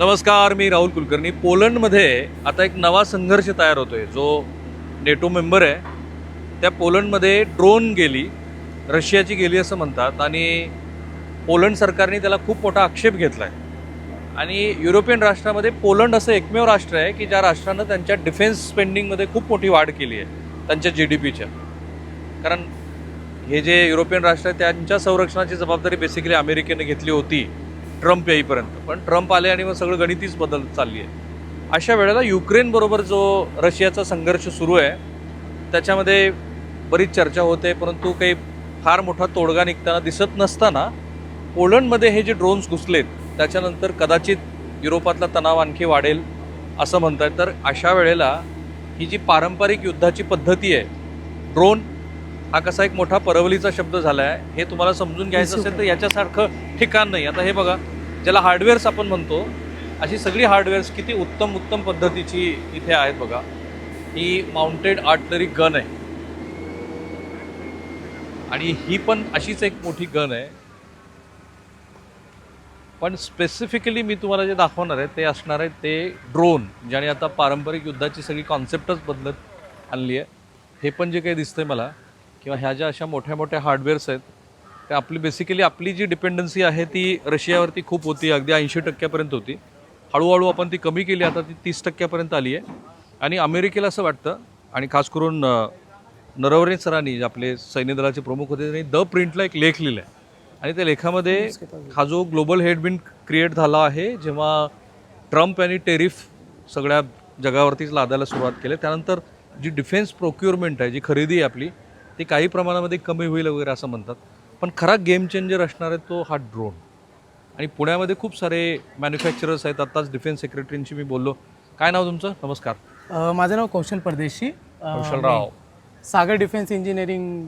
नमस्कार मी राहुल कुलकर्णी. पोलंडमध्ये आता एक नवा संघर्ष तयार होतोय. जो नेटो मेंबर आहे त्या पोलंडमध्ये ड्रोन गेली रशियाची गेली असं म्हणतात आणि पोलंड सरकारने त्याला खूप मोठा आक्षेप घेतला आहे आणि युरोपियन राष्ट्रामध्ये पोलंड असं एकमेव राष्ट्र आहे की ज्या राष्ट्रानं त्यांच्या डिफेन्स स्पेंडिंगमध्ये खूप मोठी वाढ केली आहे त्यांच्या जी डी पीच्या. कारण हे जे युरोपियन राष्ट्र आहे त्यांच्या संरक्षणाची जबाबदारी बेसिकली अमेरिकेने घेतली होती. ट्रम्प येईपर्यंत. पण ट्रम्प आले आणि मग सगळं गणितीच बदल चालली आहे. अशा वेळेला युक्रेनबरोबर जो रशियाचा संघर्ष सुरू आहे त्याच्यामध्ये बरीच चर्चा होते परंतु काही फार मोठा तोडगा निघताना दिसत नसताना पोलंडमध्ये हे जे ड्रोन्स घुसलेत त्याच्यानंतर कदाचित युरोपातला तणाव आणखी वाढेल असं म्हणतात तर अशा वेळेला ही जी पारंपरिक युद्धाची पद्धती आहे ड्रोन हा कसा एक मोठा परवलीचा शब्द झाला आहे हे तुम्हाला समजून घ्यायचं असेल तर याच्यासारखं ठिकाण नाही. आता हे बघा ज्याला हार्डवेअर्स आपण म्हणतो अशी सगळी हार्डवेअर्स किती उत्तम उत्तम पद्धतीची इथे आहेत बघा. ही माउंटेड आर्टलरी गन आहे. आणि ही पण अशीच एक मोठी गन आहे. पण स्पेसिफिकली मी तुम्हाला जे दाखवणार आहे ते असणार आहे ते ड्रोन ज्याने आता पारंपरिक युद्धाची सगळी कॉन्सेप्टच बदलत आणली आहे. हे पण जे काही दिसतंय मला किंवा ह्या ज्या अशा मोठ्या मोठ्या हार्डवेअर्स आहेत त्या आपली बेसिकली आपली जी डिपेंडन्सी आहे ती रशियावरती खूप होती अगदी ऐंशी टक्क्यापर्यंत होती. हळूहळू आपण ती कमी केली आता ती तीस टक्क्यापर्यंत आली आहे. आणि अमेरिकेला असं वाटतं आणि खास करून नरवरे सरांनी जे आपले सैन्य दलाचे प्रमुख होते त्यांनी द प्रिंटला एक लेख लिहिला आहे आणि त्या लेखामध्ये हा जो ग्लोबल हेडबिन क्रिएट झाला आहे जेव्हा ट्रम्प यांनी टेरिफ सगळ्या जगावरतीच लादायला सुरुवात केली. त्यानंतर जी डिफेन्स प्रोक्युअरमेंट आहे जी खरेदी आहे आपली ती काही प्रमाणामध्ये कमी होईल वगैरे असं म्हणतात. पण खरा गेम चेंजर असणार आहे तो हा ड्रोन आणि पुण्यामध्ये खूप सारे मॅन्युफॅक्चरर्स आहेत. आत्ताच डिफेन्स सेक्रेटरींशी मी बोललो. काय नाव तुमचं? नमस्कार. माझं नाव कौशल परदेशी. कौशलराव सागर डिफेन्स इंजिनिअरिंग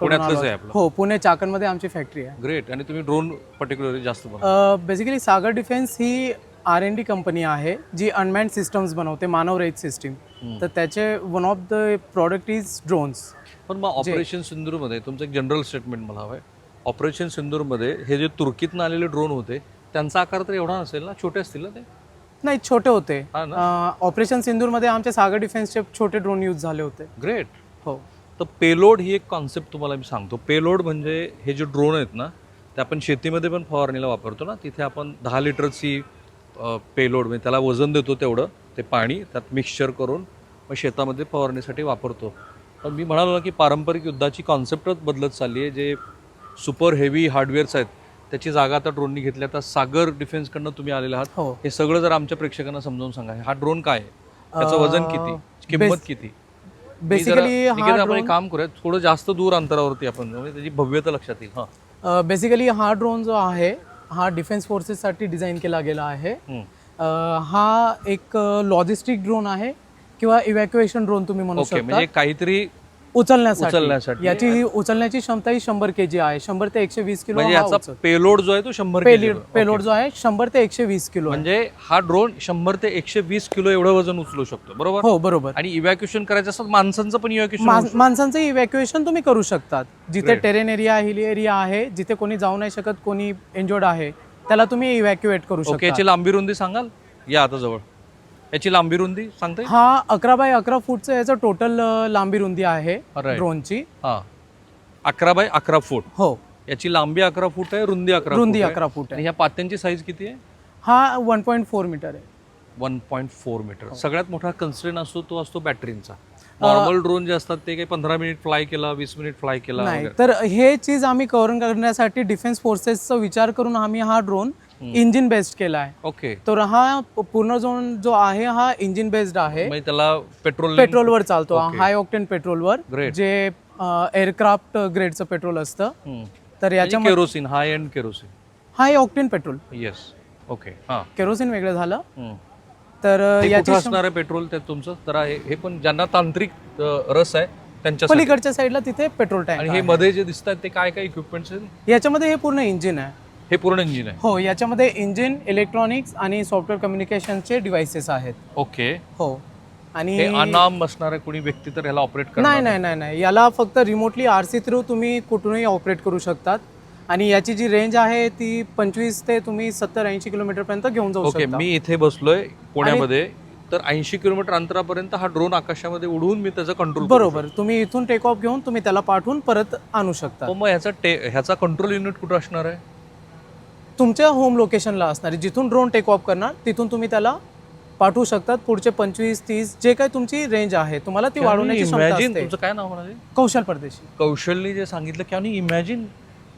पुण्यातलंच आहे आपलं. हो पुणे चाकणमध्ये आमची फॅक्टरी आहे. ग्रेट आणि तुम्ही ड्रोन पर्टिक्युलरली जास्त बेसिकली सागर डिफेन्स ही आर एन डी कंपनी आहे जी अनमॅन्ड सिस्टम्स बनवते मानवरहित सिस्टीम तर त्याचे one of the product is drones पण मग ऑपरेशन सिंदूरमध्ये तुमचं एक जनरल स्टेटमेंट मला हवं आहे ऑपरेशन सिंदूरमध्ये हे जे तुर्कीतनं आलेले ड्रोन होते त्यांचा आकार तर एवढा नसेल ना? छोटे असतील ना ते? नाही छोटे होते. हा ना? ऑपरेशन सिंदूरमध्ये आमचे सागर डिफेन्सचे छोटे ड्रोन यूज झाले होते. ग्रेट. हो. तर पेलोड ही एक कॉन्सेप्ट तुम्हाला मी सांगतो. पेलोड म्हणजे हे जे ड्रोन आहेत ना ते आपण शेतीमध्ये पण फवारणीला वापरतो ना. तिथे आपण दहा लिटरची पेलोड म्हणजे त्याला वजन देतो तेवढं. ते पाणी त्यात मिक्सचर करून मग शेतामध्ये फवारणीसाठी वापरतो. पण मी म्हणालो ना की पारंपरिक युद्धाची कॉन्सेप्टच बदलत चालली आहे. जे सुपर हेवी हार्डवेअर्स आहेत त्याची जागा आता ड्रोननी घेतली आता सागर डिफेन्सकडनं तुम्ही आलेले आहात. हो. हे सगळं जर आमच्या प्रेक्षकांना समजावून सांगा हा ड्रोन काय आहे? त्याचं वजन किती? किंमत बेस- किती? बेसिकली निकेत, हा आपण एक काम करूया थोडं जास्त दूर अंतरावरती आपण जाऊ, म्हणजे त्याची भव्यता लक्षात येईल. हा. बेसिकली हा ड्रोन जो आहे हा डिफेन्स फोर्सेससाठी डिझाईन केला गेला आहे. हम्म. अ, हा एक लॉजिस्टिक ड्रोन आहे. किंवा इव्हॅक्युएशन ड्रोन तुम्ही म्हणू ओके शकता. म्हणजे काहीतरी उचलण्यासाठी. उचलण्यासाठी. याची ही उचलण्याची क्षमता ही शंभर के जी आहे. शंभर ते एकशे वीस किलो म्हणजे हा याचा उचल- पेलोड जो आहे तो शंभर पेली-. पेलोड जो आहे शंभर ते एकशे वीस किलो आहे. म्हणजे हा ड्रोन शंभर ते एकशे वीस किलो एवढं वजन उचलू शकतो. बरोबर? हो बरोबर. आणि इव्हॅक्युएशन करायचं असतं माणसांचं पण मा- इव्हॅक्युएशन माणसांचं इव्हॅक्युएशन तुम्ही करू शकतात. जिथे Great. Terrain area hill area आहे जिथे कोणी जाऊ नाही शकत कोणी इंजोर्ड आहे त्याला तुम्ही इव्हॅक्युएट करू ओके शकता. याची लांबी रुंदी सांगाल? या आता जवळ. याची लांबी रुंदी सांगते हा अकरा बाय अकरा फूटचं याचं टोटल लांबी रुंदी आहे. ड्रोनची हा. अकरा बाय अकरा फूट. हो. याची लांबी अकरा फूट आहे रुंदी अकरा रुंदी. अकरा फूट आहे. ह्या पात्यांची साईज किती आहे? हा वन पॉईंट फोर मीटर आहे. One point four metre. सगळ्यात मोठा कन्स्ट्रेन असतो तो असतो बॅटरींचा नॉर्मल ड्रोन जे असतात ते काही पंधरा मिनिट फ्लाय केला वीस मिनिट फ्लाय केला. तर हे चीज आम्ही कव्हर करण्यासाठी डिफेन्स फोर्सेसचा विचार करून आम्ही हा ड्रोन इंजिन बेस्ड केला आहे. ओके. तर हा पूर्ण जो जो आहे हा इंजिन बेस्ड आहे. म्हणजे त्याला पेट्रोल पेट्रोलवर चालतो Okay. हाय ऑक्टेन पेट्रोलवर Great. जे एअरक्राफ्ट ग्रेडचं पेट्रोल असतं. तर याच्यामध्ये kerosene high end kerosene. High octane petrol. Yes okay हा. केरोसिन वेगळं झालं. हम्म. तर ते याची कुठं असणार आहे पेट्रोल त्यात तुमचं? तर हे हे पण ज्यांना तांत्रिक अ, रस आहे त्यांच्या पलीकडच्या साईडला तिथे पेट्रोल आणि टँक हे मध्ये जे दिसतात ते काय काय इक्विपमेंट्स आहेत? याच्यामध्ये हे पूर्ण इंजिन आहे. हे पूर्ण इंजिन आहे? हो याच्यामध्ये इंजिन इलेक्ट्रॉनिक्स आणि सॉफ्टवेअर कम्युनिकेशनचे डिव्हाइसेस आहेत. ओके. हो. आणि हे अनाम असणारे कोणी व्यक्ती तर ह्याला ऑपरेट करणार नाही नाही नाही? नाही याला फक्त रिमोटली आर सी थ्रू तुम्ही कुठूनही ऑपरेट करू शकतात. आणि याची जी रेंज आहे ती पंचवीस ते तुम्ही सत्तर ऐंशी किलोमीटरपर्यंत घेऊन जाऊ ओके शकता. मी इथे बसलोय पुण्यामध्ये. तर ऐंशी किलोमीटर अंतरापर्यंत हा ड्रोन आकाशामध्ये उडवून मी त्याचा कंट्रोल बरोबर. तुम्ही इथून टेक ऑफ घेऊन तुम्ही त्याला पाठवून परत आणू शकता. मग ह्याचा टे ह्याचा कंट्रोल युनिट कुठं असणार आहे? तुमच्या होम लोकेशनला असणार. जिथून ड्रोन टेक ऑफ करणार तिथून तुम्ही त्याला पाठवू शकतात. पुढचे पंचवीस तीस जे काही तुमची रेंज आहे तुम्हाला ती वाढवण्याची क्षमता इमॅजिन असते. तुमचं काय नाव म्हणाले? कौशल परदेशी. कौशलनी जे सांगितलं की आणि इमॅजिन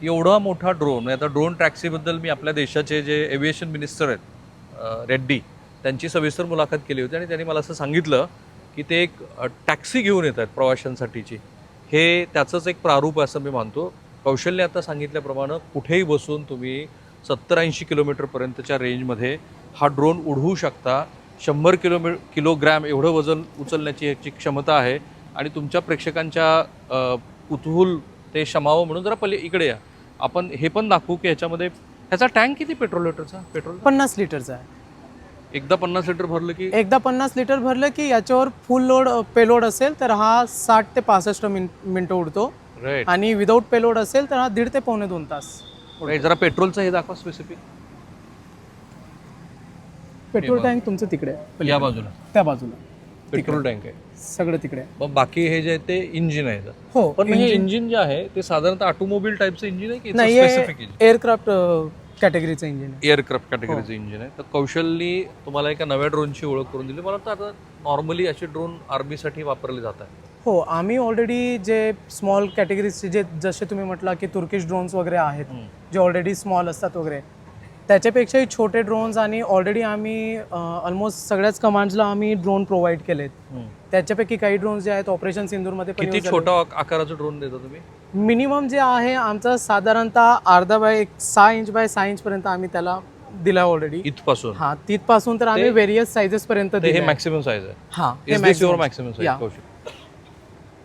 एवढा मोठा ड्रोन आता ड्रोन टॅक्सीबद्दल मी आपल्या देशाचे जे एव्हिएशन मिनिस्टर आहेत अं, रेड्डी त्यांची सविस्तर मुलाखत केली होती आणि त्यांनी मला असं सांगितलं की ते एक टॅक्सी घेऊन येत आहेत प्रवाशांसाठीची. हे त्याचंच एक प्रारूप आहे असं मी मानतो. कौशल्य आता सांगितल्याप्रमाणे कुठेही बसून तुम्ही सत्तर ऐंशी किलोमीटरपर्यंतच्या रेंजमध्ये हा ड्रोन उडवू शकता. शंभर किलोमी किलोग्रॅम एवढं वजन उचलण्याची याची क्षमता आहे. आणि तुमच्या प्रेक्षकांच्या कुतूहल ते शमावं म्हणून जरा पहिले इकडे या. आपण हे पण दाखवू की ह्याच्यामध्ये ह्याचा टँक किती पेट्रोल लिटरचा? पेट्रोल पन्नास लिटरचा आहे. एकदा पन्नास लिटर भरलं की? एकदा पन्नास लिटर भरलं की याच्यावर फुल लोड पेलोड असेल तर हा साठ ते पासष्ट मिन मिनटं उडतो. आणि विदाऊट पेलोड असेल तर हा दीड ते पावणे दोन तास. जरा पेट्रोलचं हे दाखवा स्पेसिफिक पेट्रोल टँक तुमचं तिकडे आहे. या बाजूला. त्या बाजूला. पेट्रोल टँक आहे. सगळं तिकडे आहे. मग बाकी हे जे आहे ते इंजिन आहे. हो पण हे इंजिन जे आहे ते साधारणतः ऑटोमोबाईल टाईपचं इंजिन आहे की नाही स्पेसिफिक इंजिन एअरक्राफ्ट कॅटेगरीचं इंजिन आहे. एअरक्राफ्ट कॅटेगरीचं इंजिन आहे. तर कौशलनी तुम्हाला एका नव्या ड्रोनची ओळख करून दिली. मला वाटतं आता नॉर्मली असे ड्रोन आर्मीसाठी वापरले जात आहेत हो आम्ही ऑलरेडी जे स्मॉल कॅटेगरीजचे जे जसे तुम्ही म्हटला की तुर्किश ड्रोन्स वगैरे आहेत जे ऑलरेडी स्मॉल असतात वगैरे त्याच्यापेक्षाही छोटे ड्रोन्स आणि ऑलरेडी आम्ही ऑलमोस्ट सगळ्याच कमांड्सला आम्ही ड्रोन प्रोव्हाइड केलेत. त्याच्यापैकी काही ड्रोन्स जे आहेत ऑपरेशन सिंदूरमध्ये किती छोटा आकाराचं ड्रोन देता तुम्ही? मिनिमम जे आहे आमचं साधारणतः अर्धा बाय एक सहा इंच बाय सहा इंच पर्यंत आम्ही त्याला दिला ऑलरेडी इथपासून? हा तिथपासून तर आम्ही व्हेरियस सायझेस पर्यंत हे मॅक्सिमम साईज आहे. हा मॅक्सिमम साईज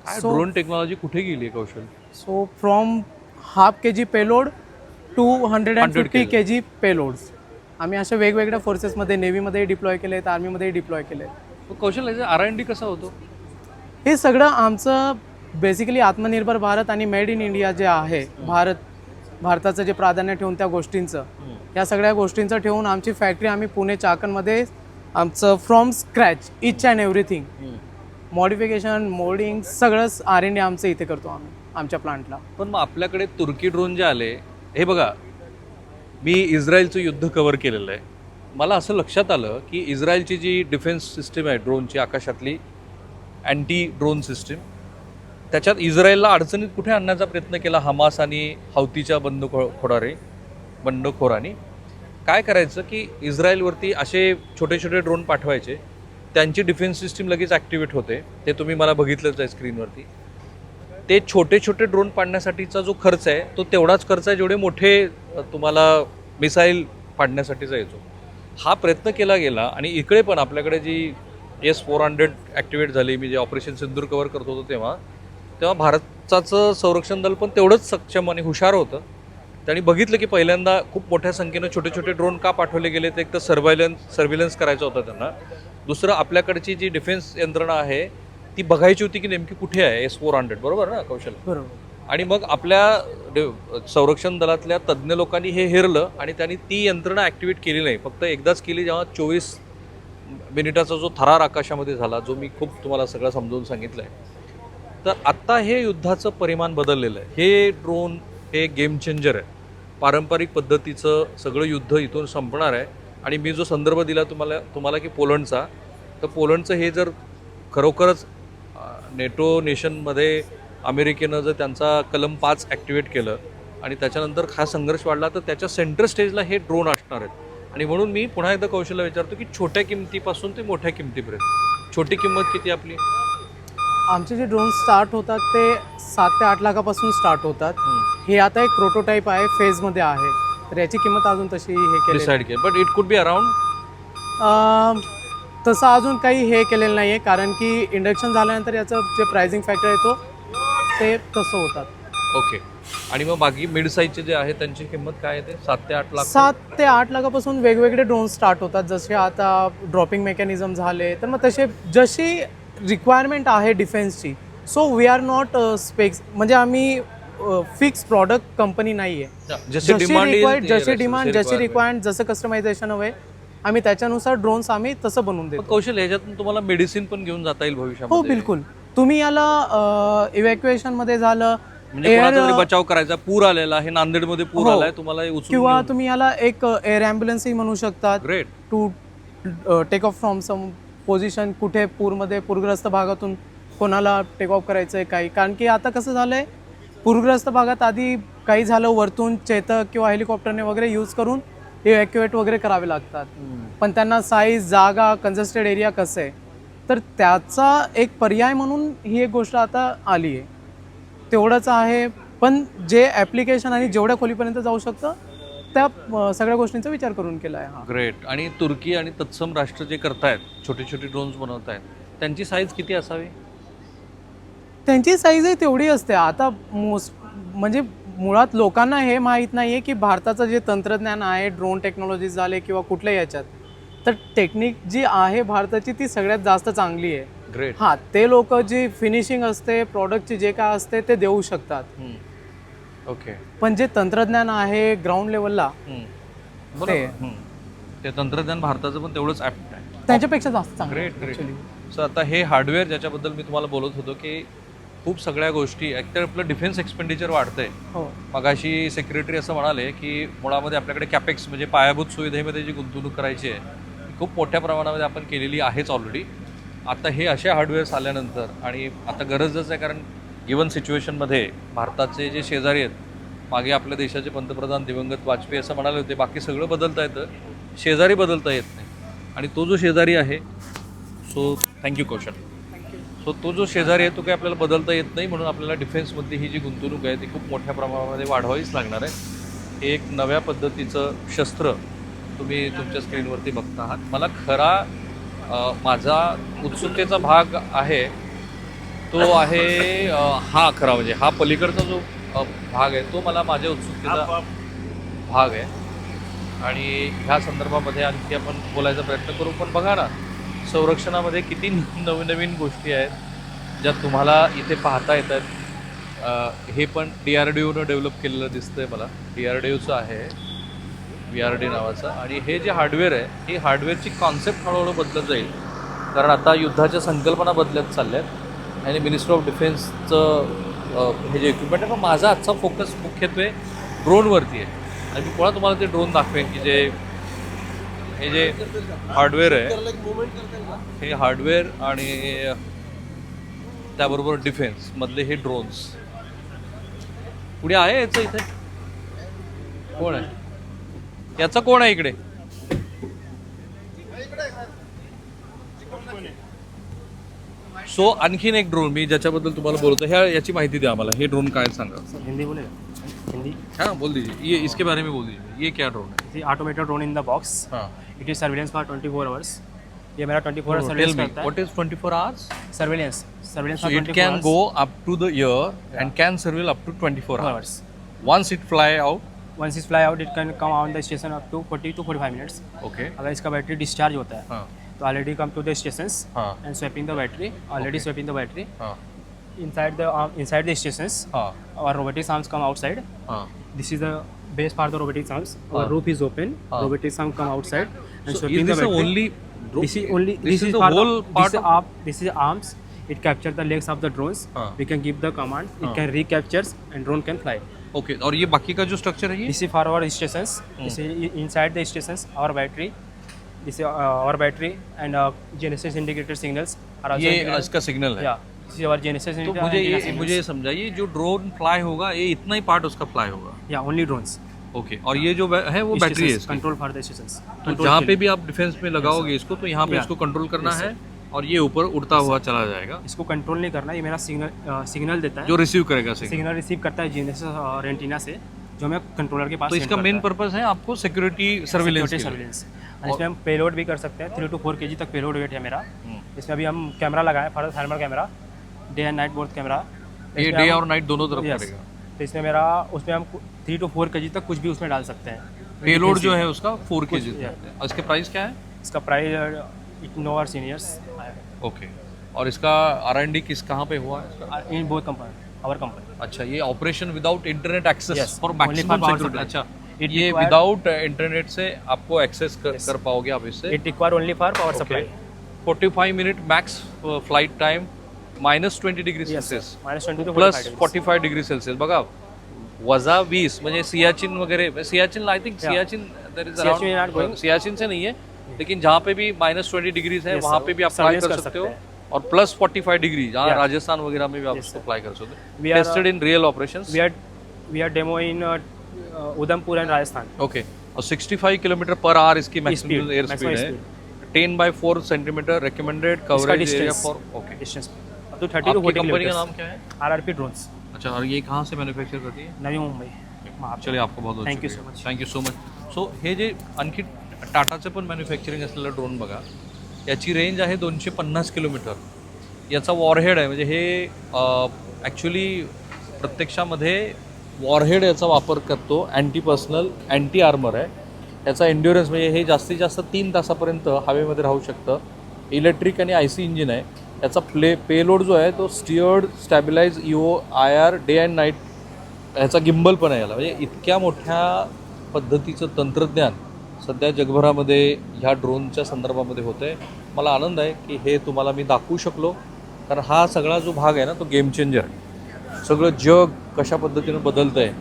काय So- ड्रोन टेक्नॉलॉजी कुठे गेली आहे Kaushal? So from half K G payload to hundred and 100 fifty K G payloads आम्ही अशा वेगवेगळ्या फोर्सेसमध्ये नेव्हीमध्ये डिप्लॉय केले आहेत आर्मीमध्ये डिप्लॉय केले आहेत. मग कौशल याचा आर एन डी कसा होतो? हे सगळं आमचं बेसिकली आत्मनिर्भर भारत आणि मेड इन इंडिया जे आहे भारत भारताचं जे प्राधान्य ठेवून त्या गोष्टींचं. या सगळ्या गोष्टींचं ठेवून आमची फॅक्टरी आम्ही पुणे चाकणमध्ये आमचं from scratch each and everything modification molding सगळंच आर एन डी आमचं इथे करतो आम्ही आमच्या प्लांटला पण मग आपल्याकडे तुर्की ड्रोन जे आले हे बघा मी इस्रायलचं युद्ध कव्हर केलेलं आहे. मला असं लक्षात आलं की इस्रायलची जी डिफेन्स सिस्टीम आहे ड्रोनची आकाशातली अँटी ड्रोन सिस्टीम त्याच्यात इस्रायलला अडचणीत कुठे आणण्याचा प्रयत्न केला? हमास आणि हौतीच्या बंडखो खोडारे बंडखोरांनी काय करायचं की इस्रायलवरती असे छोटे छोटे ड्रोन पाठवायचे त्यांची डिफेन्स सिस्टीम लगेच ॲक्टिवेट होते. ते तुम्ही मला बघितलंच आहे स्क्रीनवरती. ते छोटे छोटे ड्रोन पाडण्यासाठीचा जो खर्च आहे तो तेवढाच खर्च आहे जेवढे मोठे तुम्हाला मिसाईल पाडण्यासाठीचा येतो. हा प्रयत्न केला गेला आणि इकडे पण आपल्याकडे जी एस फोर हंड्रेड ॲक्टिवेट झाली मी जे ऑपरेशन सिंदूर कवर करत होतो तेव्हा तेव्हा भारताचं संरक्षण दल पण तेवढंच सक्षम आणि हुशार होतं. त्यांनी बघितलं की पहिल्यांदा खूप मोठ्या संख्येनं छोटे छोटे ड्रोन का पाठवले गेले ते एक तर सर्वायलन्स सर्व्हिलन्स करायचं होतं त्यांना. दुसरं आपल्याकडची जी डिफेन्स यंत्रणा आहे ती बघायची होती की नेमकी कुठे आहे? एस फोर हंड्रेड बरोबर ना कौशल? बरोबर. आणि मग आपल्या संरक्षण दलातल्या तज्ज्ञ लोकांनी हे हेरलं आणि त्यांनी ती यंत्रणा ॲक्टिवेट केली नाही. फक्त एकदाच केली जेव्हा चोवीस मिनिटाचा जो थरार आकाशामध्ये झाला जो मी खूप तुम्हाला सगळं समजावून सांगितलं आहे तर आत्ता हे युद्धाचं परिमाण बदललेलं आहे. हे ड्रोन हे गेम चेंजर आहे. पारंपरिक पद्धतीचं सगळं युद्ध इथून संपणार आहे. आणि मी जो संदर्भ दिला तुम्हाला तुम्हाला की पोलंडचा तर पोलंडचं हे जर खरोखरच नेटो नेशनमध्ये अमेरिकेनं जर त्यांचा कलम पाच ॲक्टिवेट केलं आणि त्याच्यानंतर हा संघर्ष वाढला तर त्याच्या सेंटर स्टेजला हे ड्रोन असणार आहेत. आणि म्हणून मी पुन्हा एकदा कौशल्य विचारतो की छोट्या किमतीपासून ते मोठ्या किमतीपर्यंत? छोटी किंमत किती आपली? आमचे जे ड्रोन स्टार्ट होतात ते सात ते आठ लाखापासून स्टार्ट होतात. हे आता एक प्रोटोटाईप आहे फेजमध्ये आहे. तर याची किंमत अजून तशी हे केली डिसाईड केलं. But it could be around अं, तसं अजून काही हे केलेलं नाही आहे कारण की इंडक्शन झाल्यानंतर याचं जे प्राइसिंग फॅक्टर येतो ते तसं होतात. ओके आणि मग बाकी मिड साईजचे जे आहे त्यांची किंमत काय आहे ते? सात ते आठ लाख सात ते आठ लाखापासून वेगवेगळे ड्रोन स्टार्ट होतात. जसे आता ड्रॉपिंग मेकॅनिझम झाले तर मग तसे जशी रिक्वायरमेंट आहे डिफेन्सची so we are not specs म्हणजे आम्ही फिक्स प्रॉडक्ट कंपनी नाही आहे जसे जसे डिमांड रिक्वायर्ड जसे डिमांड जसे रिक्वायर्ड जसं कस्टमायझेशन हवे आम्ही त्याच्यानुसार ड्रोन्स आम्ही तसं बनवून देतो. कौशल ह्याच्यातून तुम्हाला मेडिसिन पण घेऊन जाता येईल हो भविष्यामध्ये बिलकुल. तुम्ही याला इव्हॅक्युएशनमध्ये झालं म्हणजे बचाव करायचा पूर आलेला हे नांदेडमध्ये पूर हो. आलाय तुम्हाला हे किंवा तुम्ही याला एक एअर ॲम्ब्युलन्सही म्हणू great to take off from some position कुठे पूरमध्ये पूरग्रस्त भागातून कोणाला टेक ऑफ करायचं आहे काही. कारण की आता कसं झालं आहे पूरग्रस्त भागात आधी काही झालं वरतून चेतक किंवा हेलिकॉप्टरने वगैरे यूज करून इव्हॅक्युएट वगैरे करावे लागतात. पण त्यांना साईज जागा कंजेस्टेड एरिया कसं आहे? तर त्याचा एक पर्याय म्हणून ही एक गोष्ट आता आली आहे. तेवढंच आहे पण जे ॲप्लिकेशन आणि जेवढ्या खोलीपर्यंत जाऊ शकतं त्या सगळ्या गोष्टींचा विचार करून केला आहे हा. ग्रेट आणि तुर्की आणि तत्सम राष्ट्र जे करतायत छोटे छोटे ड्रोन्स बनवत आहेत त्यांची साईज किती असावी? त्यांची साईजही तेवढी असते. आता मोस्ट म्हणजे मुळात लोकांना हे माहीत नाही आहे की भारताचं जे तंत्रज्ञान आहे ड्रोन टेक्नॉलॉजी झाले किंवा कुठल्याही याच्यात तर टेक्निक जी आहे भारताची ती सगळ्यात जास्त चांगली आहे. ग्रेट हां ते लोक जी फिनिशिंग असते प्रॉडक्टची जे काय असते ते देऊ शकतात. ओके पण जे तंत्रज्ञान आहे ग्राउंड लेवलला बरोबर. हम्म. ते तंत्रज्ञान भारताचं पण तेवढंच ॲप्ट आहे. त्यांच्यापेक्षा जास्त चांगलं ग्रेट ग्रेट सो आता हे हार्डवेअर ज्याच्याबद्दल मी तुम्हाला बोलत होतो की खूप सगळ्या गोष्टी एकतर आपलं डिफेन्स एक्सपेंडिचर वाढतंय. हो. मगाशी सेक्रेटरी असं म्हणाले की मुळामध्ये आपल्याकडे कॅपेक्स म्हणजे पायाभूत सुविधेमध्ये जी गुंतवणूक करायची आहे ती खूप मोठ्या प्रमाणामध्ये आपण केलेली आहेच ऑलरेडी आता हे असे हार्डवेअर्स आल्यानंतर आणि आता गरजच आहे कारण गिवन सिच्युएशनमध्ये भारताचे जे शेजारी आहेत मागे आपल्या देशाचे पंतप्रधान दिवंगत वाजपेयी असं म्हणाले होते बाकी सगळं बदलता येतं. शेजारी बदलता येत नाही. आणि तो जो शेजारी आहे सो थँक्यू कौशल. सो तो जो शेजारी आहे तो काही आपल्याला बदलता येत नाही म्हणून आपल्याला डिफेन्समधली ही जी गुंतवणूक आहे ती खूप मोठ्या प्रमाणामध्ये वाढवावीच लागणार आहे. एक नव्या पद्धतीचं शस्त्र तुम्ही तुमच्या स्क्रीनवरती बघता आहात. मला खरा माझा उत्सुकतेचा भाग आहे तो आहे हा खरा म्हणजे हा पलीकडचा जो भाग आहे तो मला माझ्या उत्सुकतेचा भाग आहे. आणि ह्या संदर्भामध्ये आणखी आपण बोलायचा प्रयत्न करू पण बघा ना संरक्षणामध्ये किती नवीन नवीन गोष्टी आहेत ज्या तुम्हाला इथे पाहता येतात. हे पण डी आर डी ओनं डेव्हलप केलेलं दिसतं आहे मला. डी आर डी ओचं आहे वी आर डी नावाचं. आणि हे जे हार्डवेअर आहे हे हार्डवेअरची कॉन्सेप्ट हळूहळू बदलत जाईल. कारण आता युद्धाच्या संकल्पना बदलत चालल्या आहेत आणि मिनिस्टर ऑफ डिफेन्सचं हे जे इक्विपमेंट आहे पण माझा आजचा फोकस मुख्यत्वे ड्रोनवरती आहे. आणि मी कोणा तुम्हाला ते ड्रोन दाखवेन की जे हे जे हार्डवेअर आहे हे हार्डवेअर आणि त्याबरोबर डिफेन्स मधले हे ड्रोन्स पुढे आहे याचं इथे? कोण आहे? याचा कोण आहे इकडे? सो आणखीन एक ड्रोन मी ज्याच्याबद्दल तुम्हाला बोलतो ह्या याची माहिती द्या आम्हाला. हे ड्रोन काय सांगा? हिंदी बोलेगा हिंदी? हाँ बोल दीजिए. ये इसके बारे में बोल दीजिए. ये क्या ड्रोन है automated drone in the box हाँ. It is surveillance for 24 hours ये मेरा 24 आवर्स टेल सर्विलेंस करता व्हाट इज 24 आवर्स है surveillance surveillance for 24 can hours. go up to the ear and can surveil up to 24 hours. hours. Once it fly out, Once it fly out, it can come on the station up to 40 to 45 minutes. okay. अगर इसका battery discharge होता है हाँ तो already come to the stations हाँ and swapping the battery already swapping the battery हाँ inside the arm inside the stations हाँ our robotics arms come outside हाँ this is the base part of the robotics arms our Ah. roof is open Ah. robotics arm come outside and So sweeping is this the the battery. only? dro- This is only This, is, the part whole of, part this is of. arm, this is arms. It captures the legs of the drones. हाँ. We can give the command. It हाँ. can recaptures and drone can fly. Okay. और ये बाकी का जो structure है ये This is for our stations. This is i- inside the stations. Our battery. This is uh, our battery and uh, GNSS indicator signals are also. ये indicated. इसका signal है Yeah. Is our GNSS तो. मुझे ये मुझे समझाइए जो drone fly होगा ये इतना ही पार्ट उसका फ्लाई होगा? Yeah, only drones. ओके और ये जो है वो बैटरी है इसकी। Control for तो जहाँ पे भी आप डिफेंस में लगाओगे इसको तो यहाँ पे इसको कंट्रोल करना है और ये ऊपर उड़ता हुआ चला जाएगा। इसको कंट्रोल नहीं करना ये मेरा सिग्नल सिग्नल देता है। जो रिसीव करेगा सिग्नल सिग्नल रिसीव करता है जीएनएस और एंटीना से जो मैं कंट्रोलर के पास तो इसका मेन पर्पस है। आपको सिक्योरिटी सर्विलेंस सर्विलेंस इसमें हम पेलोड भी कर सकते हैं थ्री टू फोर के तक पेलोड वेट है मेरा। हम्म। इसमें अभी हम कैमरा लगाए for thermal camera day and night both camera. ये डे और नाइट दोनों तरफ़ Yes. तो इसमें मेरा उसमें हम थ्री टू फोर के तक कुछ भी उसमें डाल सकते हैं। पेलोड जो है उसका फोर के जी इसके प्राइस क्या है? इसका प्राइस इग्नो और सीनियर्स ओके और इसका आर एन डी किस कहाँ पे हुआ है in both company our company. अच्छा ये operation without internet access for maximum security अच्छा ये विदाउट इंटरनेट से आपको एक्सेस कर, Yes. कर पाओगे आप इससे? It require only for power supply. 45 minute max flight time minus twenty degree Celsius minus 20 plus 45 degrees. Forty five degree Celsius बघा वजा वीस म्हणजे सियाचिन वगैरह सियाचिन आई थिंक सियाचिन. सियाचिन से नहीं है लेकिन जहाँ पे भी माइनस ट्वेंटी डिग्रीज है वहाँ पे भी आप अप्लाई कर सकते हो. और प्लस फोर्टी फाइव डिग्री जहाँ राजस्थान वगैरह में भी आप उसको अप्लाई कर सकते हो. Tested in real operation we are demo in uh, uh, Udhampur and Rajasthan. Okay और 65 किलोमीटर पर आवर इसकी मैक्सिमम एयर स्पीड है. 10 by 4 centimetre recommended coverage area for okay Distance. 30 to आपकी 40 कंपनी का. नाम क्या है? RRP drones. अच्छा और ये कहाँ से मैन्युफॅक्चर करती है? नवी मुंबई. चलिए आपको बहुत you so much. Thank you so much so हे जे आणखी टाटाचं पण मॅन्युफॅक्चरिंग असलेलं ड्रोन बघा याची रेंज आहे दोनशे पन्नास किलोमीटर याचा वॉरहेड आहे म्हणजे हे ॲक्च्युली प्रत्यक्षामध्ये वॉरहेड याचा वापर करतो अँटी पर्सनल अँटी आर्मर आहे. याचा एन्ड्युरन्स म्हणजे हे जास्तीत जास्त तीन तासापर्यंत हवेमध्ये राहू शकतं. इलेक्ट्रिक आणि आय सी इंजिन आहे. याचा प्ले पेलोड जो आहे तो steered stabilize E O I R day and ह्याचा गिंबल पण आहे याला. म्हणजे इतक्या मोठ्या पद्धतीचं तंत्रज्ञान सध्या जगभरामध्ये ह्या ड्रोनच्या संदर्भामध्ये होतं आहे मला आनंद आहे की हे तुम्हाला मी दाखवू शकलो. कारण हा सगळा जो भाग आहे ना तो गेम चेंजर आहे. सगळं जग कशा पद्धतीनं बदलतं आहे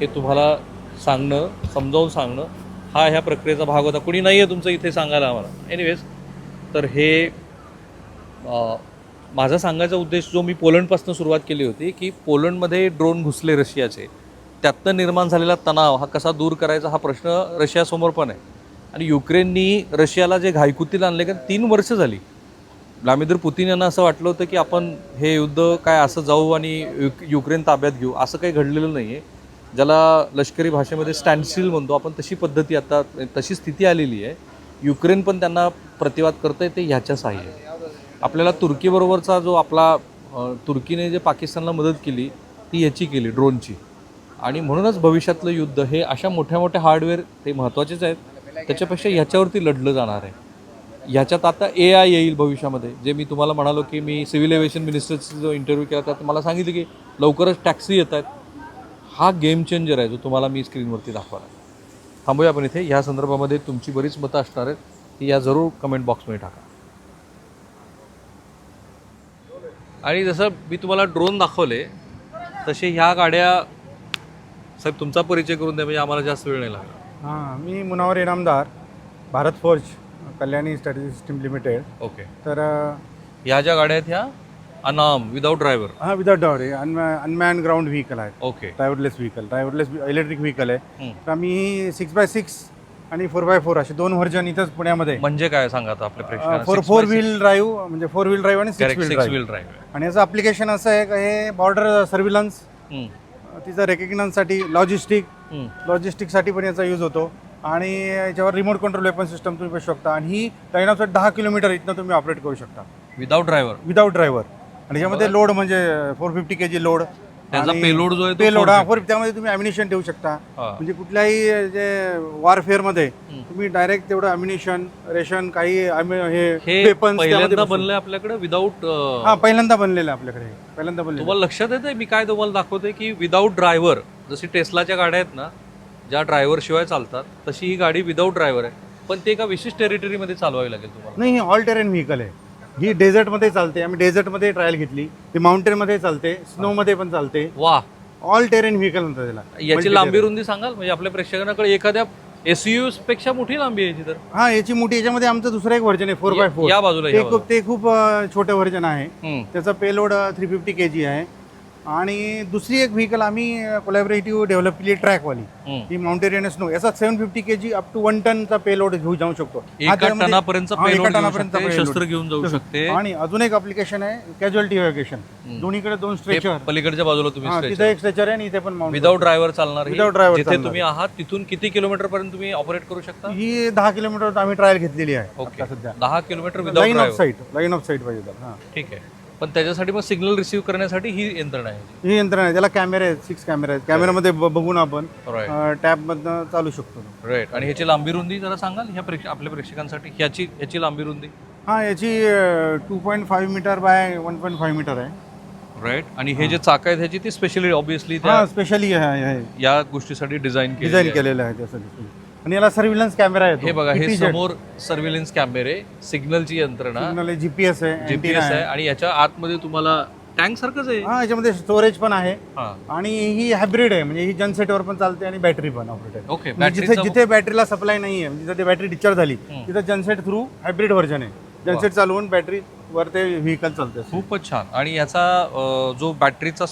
हे तुम्हाला सांगणं समजावून सांगणं हा ह्या प्रक्रियेचा भाग होता. कुणी नाही आहे तुमचं इथे सांगायला आम्हाला. एनिवेज तर हे माझा सांगायचा उद्देश जो मी पोलंडपासून सुरुवात केली होती की पोलंडमध्ये ड्रोन घुसले रशियाचे. त्यातनं निर्माण झालेला तणाव हा कसा दूर करायचा हा प्रश्न रशियासमोर पण आहे. आणि युक्रेननी रशियाला जे घायकुतीला आणले कारण तीन वर्ष झाली. व्लादिमीर पुतीन यांना असं वाटलं होतं की आपण हे युद्ध काय असं जाऊ आणि युक युक्रेन ताब्यात घेऊ. असं काही घडलेलं नाही आहे ज्याला लष्करी भाषेमध्ये स्टँडस्टील म्हणतो आपण तशी पद्धती आता तशी स्थिती आलेली आहे. युक्रेन पण त्यांना प्रतिवाद करतं आहे ते ह्याच्या सहाय्य आपल्याला तुर्कीबरोबरचा जो आपला तुर्कीने जे पाकिस्तानला मदत केली ती याची केली ड्रोनची. आणि म्हणूनच भविष्यातलं युद्ध हे अशा मोठ्या मोठ्या हार्डवेअर ते महत्त्वाचेच आहेत. त्याच्यापेक्षा ह्याच्यावरती लढलं जाणार आहे. ह्याच्यात आता ए आय येईल भविष्यामध्ये. जे मी तुम्हाला म्हणालो की मी सिव्हिल एव्हिएशन मिनिस्टरचा जो इंटरव्ह्यू केला त्यात मला सांगितलं की लवकरच टॅक्सी येत आहेत. हा गेम चेंजर आहे जो तुम्हाला मी स्क्रीनवरती दाखवला थांबूया आपण इथे. ह्या संदर्भामध्ये तुमची बरीच मतं असणार आहेत. ती या जरूर कमेंट बॉक्समध्ये टाका. आणि जसं मी तुम्हाला ड्रोन दाखवले तसे ह्या गाड्या साहेब तुमचा परिचय करून द्या म्हणजे आम्हाला जास्त वेळ नाही लागला हां मी Munawar Inamdar Bharat Forge Kalyani study system limited okay तर ह्या ज्या गाड्या आहेत ह्या अनाम विदाऊट ड्रायव्हर हा विदाउट अनमॅ अनमॅन ग्राउंड व्हेकल आहे okay driverless vehicle driverless electric vehicle आहे. तर आम्ही सिक्स बाय सिक्स आणि फोर बाय फोर असे दोन व्हर्जन इथंच पुण्यामध्ये. म्हणजे काय सांगा आता आपल्या प्रेक्षकांना? फोर फोर व्हील ड्राईव्ह म्हणजे फोर व्हील ड्राईव्ह आणि सिक्स व्हील ड्राईव्ह आणि याचं अप्लिकेशन असं आहे का हे बॉर्डर सर्व्हिलन्स तिचं रेकग्नन्ससाठी लॉजिस्टिक लॉजिस्टिकसाठी पण याचा यूज होतो. आणि याच्यावर रिमोट कंट्रोल वेपन सिस्टम तुम्ही बसू शकता. आणि ही ऑफ दहा किलोमीटर इथनं तुम्ही ऑपरेट करू शकता. विदाउट ड्रायव्हर विदाउट ड्रायव्हर आणि याच्यामध्ये लोड म्हणजे four fifty K G load त्याचा पेलोड जो आहे तो पेलोड 450. हा फोर त्यामध्ये तुम्ही अम्युनिशन ठेवू शकता. हा. म्हणजे कुठल्याही जे वॉरफेअरमध्ये तुम्ही डायरेक्ट तेवढं अम्युनिशन रेशन काही ammu- हे हे weapons त्यामध्ये पहिल्यांदा बसवू. बनलंय आपल्याकडे विदाऊट हा पहिल्यांदा बनलेलं आहे आपल्याकडे. पहिल्यांदा बनलेलं तुम्हाला लक्षात येते मी काय तुम्हाला दाखवते की विदाऊट ड्रायव्हर जशी टेस्लाच्या गाड्या आहेत ना ज्या ड्रायव्हर शिवाय चालतात तशी ही गाडी विदाऊट ड्रायव्हर आहे. पण ते एका विशिष्ट टेरिटरीमध्ये चालवावी लागेल तुम्हाला. नाही ही ऑल टेरेन व्हेकल आहे. ही डेझर्टमध्ये चालते. आम्ही डेझर्टमध्ये ट्रायल घेतली. ती माउंटेनमध्ये चालते. स्नोमध्ये पण चालते. वा. ऑल टेरेन व्हेकल म्हणतात त्याला याची लांबी रुंदी सांगाल? म्हणजे आपल्या प्रेक्षकांकडे एखाद्या एसयू पेक्षा मोठी लांबी आहे याची तर. हा याची मोठी याच्यामध्ये आमचं दुसरं एक व्हर्जन आहे फोर बाय फोर या बाजूला ते खूप ते खूप छोटं व्हर्जन आहे. त्याचा payload three fifty K G आहे. आणि दुसरी एक व्हेकल आम्ही कोलॅबरेटिव्ह डेव्हलप केली ट्रॅकवाली. ही माउंटेरियन स्नो याचा seven fifty K G up to one टनचा payload घेऊ जाऊ शकतो. शस्त्र घेऊन जाऊ शकते. आणि अजून एक अप्लिकेशन आहे कॅज्युअलिटी इव्हॅक्युएशन दोन्हीकडे दोन स्ट्रेचर पलीकडच्या बाजूला तुम्ही तिथे एक स्ट्रेचर आहे आणि इथे पण विदाऊट ड्रायव्हर चालणार जिथे चालणार. तुम्ही आहात तिथून किती किलोमीटर पर्यंत तुम्ही ऑपरेट करू शकता? ही दहा किलोमीटर आम्ही ट्रायल घेतलेली आहे ओके सध्या. दहा kilometre without line of driver sight line of sight पाहिजे ठीक आहे. पण त्याच्यासाठी मग सिग्नल रिसीव्ह करण्यासाठी ही यंत्रणा आहे ही यंत्रणा आहे. त्याला कॅमेरे आहेत सिक्स कॅमेरे आहेत. कॅमेऱ्यामध्ये ब- बघून आपण टॅब मधनं चालू शकतो राईट आणि ह्याची लांबी रुंदी जरा सांगाल? ह्या प्रेक्ष आपल्या प्रेक्षकांसाठी ह्याची ह्याची लांबी रुंदी? हा याची two point five metre by one point five metre आहे. राईट आणि हे जे चाक आहेत ह्याची ती स्पेशली ऑब्विसली हा स्पेशली या गोष्टीसाठी डिझाईन केली डिझाईन केलेलं आहे त्यासाठी. आणि याला सर्व्हिलन्स कॅमेरा आहे हे बघा हे समोर सर्व्हिलन्स कॅमेरे सिग्नलची यंत्रणा. जीपीएस आहे जीपीएस आहे आणि याच्या आतमध्ये तुम्हाला टँक सारखंच आहे. हा याच्यामध्ये स्टोरेज पण आहे. आणि ही हायब्रिड आहे म्हणजे ही जनसेटवर पण चालते आणि बॅटरी पण ऑपरेट ओके आहे म्हणजे जिथे जिथे बॅटरीला सप्लाय नाही आहे म्हणजे जिथे बॅटरी डिस्चार्ज झाली तिथे जनसेट थ्रू हायब्रिड व्हर्जन आहे. जनसेट चालवून बॅटरी वर ते व्हेकल चालते खूपच छान. आणि याचा जो बॅटरीचा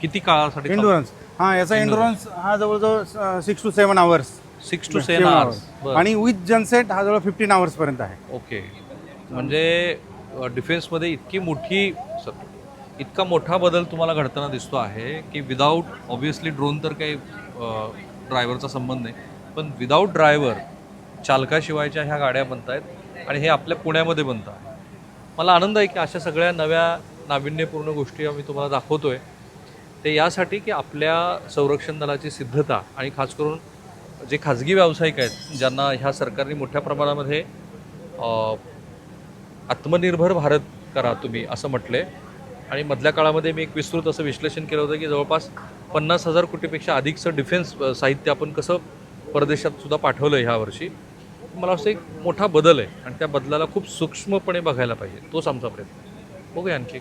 किती काळासाठी एन्डुरन्स हा याचा एन्डुरन्स हा जवळजवळ six to seven hours six to seven hours आणि विथ जनसेट हा जवळ फिफ्टीन आवर्स पर्यंत आहे. ओके म्हणजे डिफेन्समध्ये इतकी मोठी इतका मोठा बदल तुम्हाला घडताना दिसतो आहे की विदाऊट ऑब्विसली ड्रोन तर काही ड्रायव्हरचा संबंध नाही. पण विदाऊट ड्रायव्हर चालकाशिवायच्या ह्या गाड्या बनत आहेत आणि हे आपल्या पुण्यामध्ये बनत आहे. मला आनंद आहे की अशा सगळ्या नव्या नाविन्यपूर्ण गोष्टी आम्ही तुम्हाला दाखवतोय. ते यासाठी की आपल्या संरक्षण दलाची सिद्धता आणि खास करून जे खाजगी व्यावसायिक आहेत ज्यांना ह्या सरकारने मोठ्या प्रमाणामध्ये आत्मनिर्भर भारत करा तुम्ही असं म्हटले. आणि मधल्या काळामध्ये मी एक विस्तृत असं विश्लेषण केलं होतं की जवळपास पन्नास हजार कोटीपेक्षा अधिकचं डिफेन्स साहित्य आपण कसं परदेशात सुद्धा पाठवलं ह्या वर्षी. मला असं एक मोठा बदल आहे आणि त्या बदलाला खूप सूक्ष्मपणे बघायला पाहिजे. तोच आमचा प्रयत्न बघूया आणखी